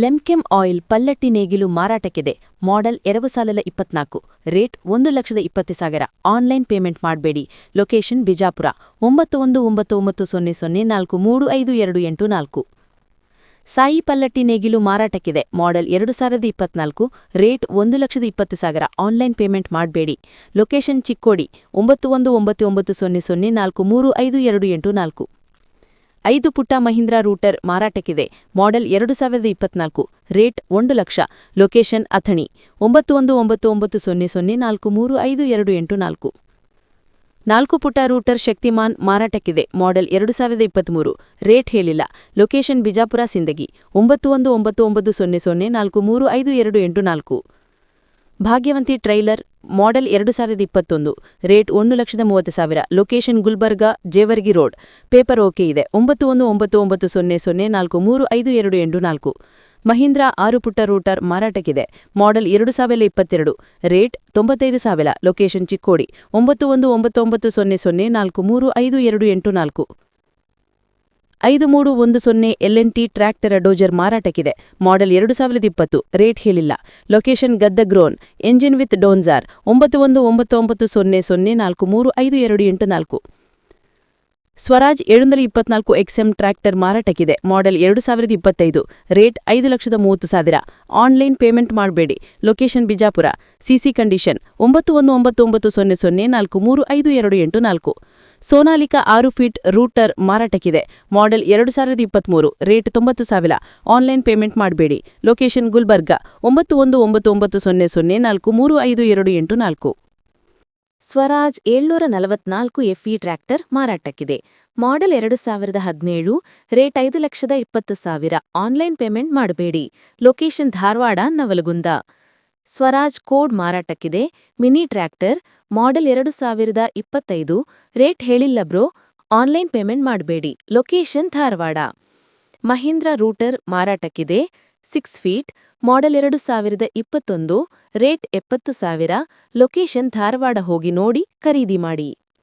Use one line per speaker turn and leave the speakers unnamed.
ಲೆಮ್ಕೆಮ್ oil ಪಲ್ಲಟ್ಟಿ ನೇಗಿಲು ಮಾರಾಟಕ್ಕಿದೆ. Model ಎರಡು ಸಾವಿರದ ಇಪ್ಪತ್ನಾಲ್ಕು. ರೇಟ್ ಒಂದು ಲಕ್ಷದ ಇಪ್ಪತ್ತು ಸಾವಿರ. ಆನ್ಲೈನ್ ಪೇಮೆಂಟ್ ಮಾಡಬೇಡಿ. ಲೊಕೇಶನ್ ಬಿಜಾಪುರ. ಒಂಬತ್ತು ಒಂದು ಒಂಬತ್ತು ಒಂಬತ್ತು ಸೊನ್ನೆ ಸೊನ್ನೆ ನಾಲ್ಕು ಮೂರು ಐದು ಎರಡು ಎಂಟು ನಾಲ್ಕು. ಸಾಯಿ ಪಲ್ಲಟ್ಟಿ ನೇಗಿಲು ಮಾರಾಟಕ್ಕಿದೆ. ಮಾಡೆಲ್ ಎರಡು ಸಾವಿರದ ಇಪ್ಪತ್ನಾಲ್ಕು. ರೇಟ್ ಒಂದು ಲಕ್ಷದ ಇಪ್ಪತ್ತು ಸಾವಿರ. ಆನ್ಲೈನ್ ಪೇಮೆಂಟ್ ಮಾಡಬೇಡಿ. ಲೊಕೇಶನ್ ಚಿಕ್ಕೋಡಿ. ಒಂಬತ್ತು ಒಂದು ಒಂಬತ್ತು ಒಂಬತ್ತು ಸೊನ್ನೆ ಸೊನ್ನೆ ನಾಲ್ಕು ಮೂರು ಐದು ಎರಡು ಎಂಟು ನಾಲ್ಕು. ಐದು ಪುಟ್ಟ ಮಹೀಂದ್ರಾ ರೂಟರ್ ಮಾರಾಟಕ್ಕಿದೆ. ಮಾಡೆಲ್ ಎರಡು ಸಾವಿರದ ಇಪ್ಪತ್ನಾಲ್ಕು. ರೇಟ್ ಒಂದು ಲಕ್ಷ. ಲೊಕೇಶನ್ ಅಥಣಿ. ಒಂಬತ್ತು ಒಂದು ಒಂಬತ್ತು ಒಂಬತ್ತು ಸೊನ್ನೆ ಸೊನ್ನೆ ನಾಲ್ಕು ಮೂರು ಐದು ಎರಡು ಎಂಟು ನಾಲ್ಕು. ನಾಲ್ಕು ಪುಟ ರೂಟರ್ ಶಕ್ತಿಮಾನ್ ಮಾರಾಟಕ್ಕಿದೆ. ಮಾಡೆಲ್ ಎರಡು ಸಾವಿರದ ಇಪ್ಪತ್ತ್ಮೂರು ರೇಟ್ ಹೇಳಿಲ್ಲ. ಲೊಕೇಶನ್ ಬಿಜಾಪುರ ಸಿಂದಗಿ. ಒಂಬತ್ತು ಒಂದು ಒಂಬತ್ತು ಒಂಬತ್ತು ಸೊನ್ನೆ ಸೊನ್ನೆ ನಾಲ್ಕು ಮೂರು ಐದು ಎರಡು ಎಂಟು ನಾಲ್ಕು. ಭಾಗ್ಯವಂತಿ ಟ್ರೈಲರ್ ಮಾಡೆಲ್ ಎರಡು ಸಾವಿರದ ಇಪ್ಪತ್ತೊಂದು, ರೇಟ್ ಒಂದು ಲಕ್ಷದ ಮೂವತ್ತು ಸಾವಿರ. Location Gulbarga, Jevargi road. Paper okay ಇದೆ. ಒಂಬತ್ತು ಒಂದು ಒಂಬತ್ತು ಒಂಬತ್ತು ಸೊನ್ನೆ ಸೊನ್ನೆ ನಾಲ್ಕು ಮೂರು ಐದು ಎರಡು ಎಂಟು ನಾಲ್ಕು. ಮಹೀಂದ್ರಾ ಆರು ಪುಟ್ಟ ರೂಟರ್ ಮಾರಾಟಕ್ಕಿದೆ. ಮಾಡೆಲ್ ಎರಡು ಸಾವಿರದ ಇಪ್ಪತ್ತೆರಡು, ರೇಟ್ ತೊಂಬತ್ತೈದು ಸಾವಿರ. ಲೊಕೇಶನ್ ಚಿಕ್ಕೋಡಿ, ಒಂಬತ್ತು ಒಂದು ಒಂಬತ್ತೊಂಬತ್ತು ಒಂಬತ್ತು ಸೊನ್ನೆ ಸೊನ್ನೆ ನಾಲ್ಕು ಮೂರು ಐದು ಎರಡು ಎಂಟು ನಾಲ್ಕು. ಐದು ಮೂರು ಒಂದು ಸೊನ್ನೆ ಎಲ್ಎನ್ಟಿ ಟ್ರ್ಯಾಕ್ಟರ್ ಡೋಜರ್ ಮಾರಾಟಕ್ಕಿದೆ. ಮಾಡೆಲ್ ಎರಡು ಸಾವಿರದ ಇಪ್ಪತ್ತು. ರೇಟ್ ಹೇಳಿಲ್ಲ. ಲೊಕೇಶನ್ ಗದ್ದಗ್ರೋನ್. Engine with ಡೋನ್ಜಾರ್. ಒಂಬತ್ತು ಒಂದು ಒಂಬತ್ತು ಒಂಬತ್ತು ಸೊನ್ನೆ ಸೊನ್ನೆ ನಾಲ್ಕು ಮೂರು ಐದು ಎರಡು ಎಂಟು ನಾಲ್ಕು. ಸ್ವರಾಜ್ ಏಳುನೂರ ಇಪ್ಪತ್ನಾಲ್ಕು ಎಕ್ಸ್ಎಂ ಟ್ರ್ಯಾಕ್ಟರ್ ಮಾರಾಟಕ್ಕಿದೆ. ಮಾಡೆಲ್ ಎರಡು ಸಾವಿರದ ಇಪ್ಪತ್ತೈದು. ರೇಟ್ ಐದು ಲಕ್ಷದ ಮೂವತ್ತು ಸಾವಿರ. ಆನ್ಲೈನ್ ಪೇಮೆಂಟ್ ಮಾಡಬೇಡಿ. ಲೊಕೇಶನ್ ಬಿಜಾಪುರ. CC condition. ಒಂಬತ್ತು ಒಂದು ಒಂಬತ್ತು ಒಂಬತ್ತು ಸೊನ್ನೆ ಸೊನ್ನೆ ನಾಲ್ಕು ಮೂರು ಐದು ಎರಡು ಎಂಟು ನಾಲ್ಕು. ಸೋನಾಲಿಕಾ ಆರು ಫೀಟ್ ರೂಟರ್ ಮಾರಾಟಕ್ಕಿದೆ. ಮಾಡೆಲ್ ಎರಡು ಸಾವಿರದ ಇಪ್ಪತ್ಮೂರು, ರೇಟ್ ತೊಂಬತ್ತು ಸಾವಿರ. ಆನ್ಲೈನ್ ಪೇಮೆಂಟ್ ಮಾಡಬೇಡಿ. ಲೊಕೇಶನ್ ಗುಲ್ಬರ್ಗಾ, ಒಂಬತ್ತು ಒಂದು ಒಂಬತ್ತು ಒಂಬತ್ತು ಸೊನ್ನೆ ಸೊನ್ನೆ ನಾಲ್ಕು ಮೂರು ಐದು ಎರಡು ಎಂಟು ನಾಲ್ಕು. ಸ್ವರಾಜ್ ಏಳ್ನೂರ ನಲವತ್ನಾಲ್ಕು ಎಫ್ಇ ಟ್ರ್ಯಾಕ್ಟರ್ ಮಾರಾಟಕ್ಕಿದೆ. ಮಾಡೆಲ್ ಎರಡು ಸಾವಿರದ ಹದಿನೇಳು, ರೇಟ್ ಐದು ಲಕ್ಷದ ಇಪ್ಪತ್ತು ಸಾವಿರ. ಆನ್ಲೈನ್ ಪೇಮೆಂಟ್ ಮಾಡಬೇಡಿ. ಲೊಕೇಶನ್ ಧಾರವಾಡ, ನವಲಗುಂದ. ಸ್ವರಾಜ್ ಕೋಡ್ ಮಾರಾಟಕ್ಕಿದೆ. ಮಿನಿ ಟ್ರ್ಯಾಕ್ಟರ್, ಮಾಡೆಲ್ ಎರಡು ಸಾವಿರದ ಇಪ್ಪತ್ತೈದು. ರೇಟ್ ಹೇಳಿಲ್ಲ ಬ್ರೋ. ಆನ್ಲೈನ್ ಪೇಮೆಂಟ್ ಮಾಡಬೇಡಿ. ಲೊಕೇಶನ್ ಧಾರವಾಡ. ಮಹೀಂದ್ರ ರೂಟರ್ ಮಾರಾಟಕ್ಕಿದೆ. ಸಿಕ್ಸ್ ಫೀಟ್, ಮಾಡೆಲ್ ಎರಡು ಸಾವಿರದ ಇಪ್ಪತ್ತೊಂದು. ರೇಟ್ ಎಪ್ಪತ್ತು ಸಾವಿರ. ಲೊಕೇಶನ್ ಧಾರವಾಡ ಹೋಗಿ ನೋಡಿ, ಖರೀದಿ ಮಾಡಿ.